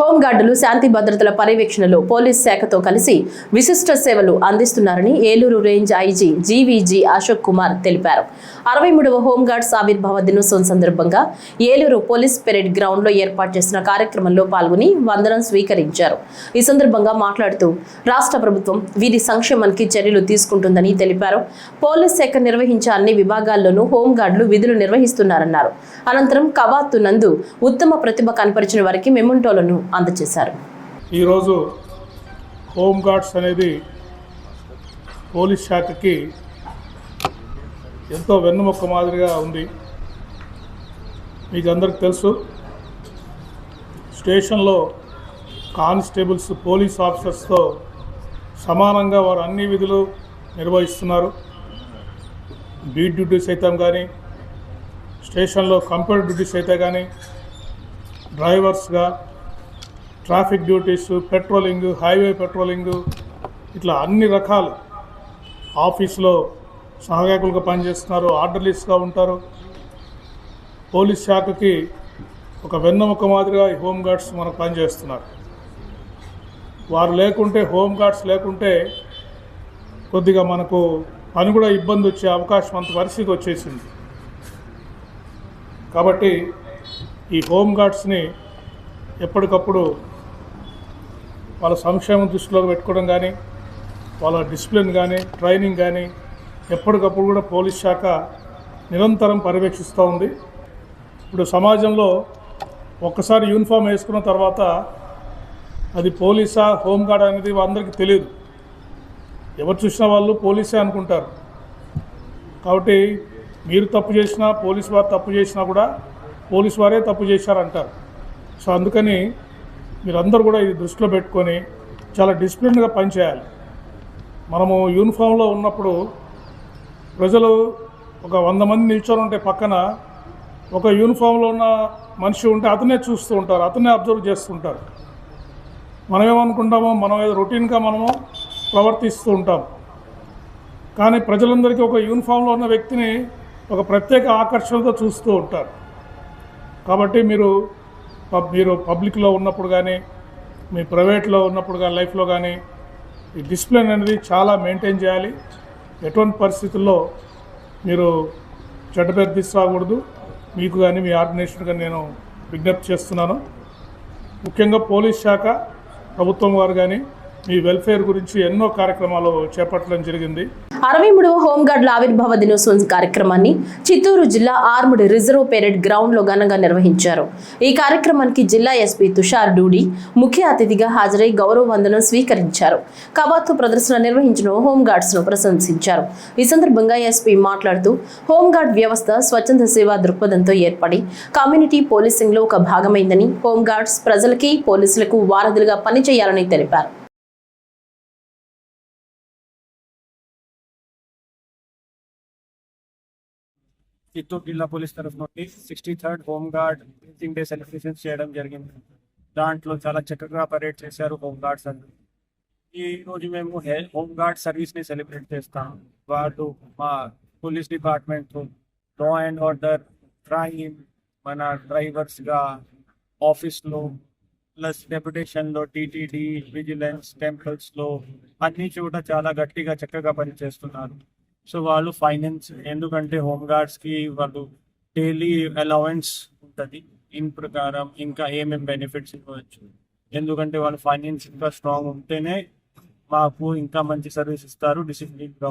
హోంగార్డులు శాంతి భద్రతల పర్యవేక్షణలో పోలీస్ శాఖతో కలిసి విశిష్ట సేవలు అందిస్తున్నారని Eluru range IG G V G Ashok Kumar తెలిపారు. అరవై మూడవ హోంగార్డ్స్ ఆవిర్భావ దినోత్సవం సందర్భంగా ఏలూరు పోలీస్ పెరేడ్ గ్రౌండ్లో ఏర్పాటు చేసిన కార్యక్రమంలో పాల్గొని వందనం స్వీకరించారు. ఈ సందర్భంగా మాట్లాడుతూ రాష్ట్ర ప్రభుత్వం వీరి సంక్షేమానికి చర్యలు తీసుకుంటుందని తెలిపారు. పోలీస్ శాఖ నిర్వహించే అన్ని విభాగాల్లోనూ హోంగార్డులు విధులు నిర్వహిస్తున్నారన్నారు. అనంతరం కవాత్తు నందు ఉత్తమ ప్రతిభ కనపరిచిన వారికి మెమంటోలను అందజేశారు. ఈరోజు హోమ్ గార్డ్స్ అనేది పోలీస్ శాఖకి ఎంతో వెన్నుముక్క మాదిరిగా ఉంది. మీకు అందరికి తెలుసు స్టేషన్లో కానిస్టేబుల్స్ పోలీస్ ఆఫీసర్స్తో సమానంగా వారు అన్ని విధులు నిర్వహిస్తున్నారు. బీట్ డ్యూటీస్ అయితే కానీ స్టేషన్లో కంప్యూటర్ డ్యూటీస్ అయితే కానీ డ్రైవర్స్గా traffic duties patrolling highway patrolling ఇట్లా అన్ని రకాలు ఆఫీస్లో సహాయకులుగా పనిచేస్తున్నారు ఆర్డర్లీస్గా ఉంటారు. పోలీస్ శాఖకి ఒక వెన్నముక మాదిరిగా ఈ హోమ్ గార్డ్స్ మనకు పనిచేస్తున్నారు. వారు లేకుంటే హోమ్ గార్డ్స్ లేకుంటే కొద్దిగా మనకు పని కూడా ఇబ్బంది వచ్చే అవకాశం అంత పరిస్థితి వచ్చేసింది. కాబట్టి ఈ హోమ్ గార్డ్స్ని ఎప్పటికప్పుడు వాళ్ళ సంక్షేమం దృష్టిలో పెట్టుకోవడం కానీ వాళ్ళ డిసిప్లిన్ కానీ ట్రైనింగ్ కానీ ఎప్పటికప్పుడు కూడా పోలీస్ శాఖ నిరంతరం పర్యవేక్షిస్తూ ఉంది. ఇప్పుడు సమాజంలో ఒక్కసారి యూనిఫామ్ వేసుకున్న తర్వాత అది పోలీసా హోంగార్డ్ అనేది అందరికీ తెలియదు. ఎవరు చూసిన వాళ్ళు పోలీసే అనుకుంటారు. కాబట్టి మీరు తప్పు చేసినా పోలీస్ వారు తప్పు చేసినా కూడా పోలీస్ వారే తప్పు చేశారంటారు. సో అందుకని మీరందరూ కూడా ఇది దృష్టిలో పెట్టుకొని చాలా డిసిప్లిన్గా పనిచేయాలి. మనము యూనిఫామ్లో ఉన్నప్పుడు ప్రజలు ఒక వంద మంది నిల్చొని ఉంటే పక్కన ఒక యూనిఫామ్లో ఉన్న మనిషి ఉంటే అతనే చూస్తూ ఉంటారు అతనే అబ్జర్వ్ చేస్తుంటారు మనం ఏమనుకుంటామో మనం ఏదో రొటీన్గా మనము ప్రవర్తిస్తూ ఉంటాం. కానీ ప్రజలందరికీ ఒక యూనిఫామ్లో ఉన్న వ్యక్తిని ఒక ప్రత్యేక ఆకర్షణతో చూస్తూ ఉంటారు. కాబట్టి మీరు మీరు పబ్లిక్లో ఉన్నప్పుడు కానీ మీ ప్రైవేట్లో ఉన్నప్పుడు కానీ లైఫ్లో కానీ ఈ డిసిప్లిన్ అనేది చాలా మెయింటైన్ చేయాలి. ఎటువంటి పరిస్థితుల్లో మీరు చెడ్డ పేరు తీసుకురాకూడదు. మీకు కానీ మీ ఆర్గనైజేషన్ కానీ నేను విజ్ఞప్తి చేస్తున్నాను. ముఖ్యంగా పోలీస్ శాఖ ప్రభుత్వం వారు కానీ ఈ వెల్ఫేర్ గురించి ఎన్నో కార్యక్రమాలు చేపట్టడం జరిగింది. అరవై మూడవ హోంగార్డుల ఆవిర్భావ దినోత్సవం కార్యక్రమాన్ని చిత్తూరు జిల్లా ఆర్ముడ్ రిజర్వ్ పెరేడ్ గ్రౌండ్లో ఘనంగా నిర్వహించారు. ఈ కార్యక్రమానికి జిల్లా ఎస్పీ తుషార్ డూడి ముఖ్య అతిథిగా హాజరై గౌరవ వందనం స్వీకరించారు. కవాతు ప్రదర్శన నిర్వహించిన హోంగార్డ్స్ను ప్రశంసించారు. ఈ సందర్భంగా ఎస్పీ మాట్లాడుతూ హోంగార్డ్ వ్యవస్థ స్వచ్ఛంద సేవా దృక్పథంతో ఏర్పడి కమ్యూనిటీ పోలీసింగ్లో ఒక భాగమైందని హోంగార్డ్స్ ప్రజలకి పోలీసులకు వారధులుగా పనిచేయాలని తెలిపారు. చిత్తూరు జిల్లా పోలీస్ తరఫు నుండి sixty third home guard teaching day celebrations చేయడం జరిగింది. దాంట్లో చాలా చక్కగా పరేడ్ చేశారు హోమ్ గార్డ్స్ అందరూ ఈ రోజు మేము హోమ్ గార్డ్ సర్వీస్ని సెలబ్రేట్ చేస్తాం. వాళ్ళు మా police department law and order crime మన డ్రైవర్స్గా ఆఫీస్లో ప్లస్ డెప్యుటేషన్లో టీటీడీ విజిలెన్స్ టెంపుల్స్లో అన్ని చోట చాలా గట్టిగా చక్కగా పనిచేస్తున్నారు. సో వాళ్ళు ఫైనాన్స్ ఎందుకంటే హోమ్ గార్డ్స్కి వాళ్ళు డైలీ అలవెన్స్ ఉంటుంది. ఇన్ ప్రకారం ఇంకా ఏమేమి బెనిఫిట్స్ ఇవ్వచ్చు. ఎందుకంటే వాళ్ళు ఫైనాన్స్ ఇంకా స్ట్రాంగ్ ఉంటేనే మాకు ఇంకా మంచి సర్వీస్ ఇస్తారు డిసిప్లిన్గా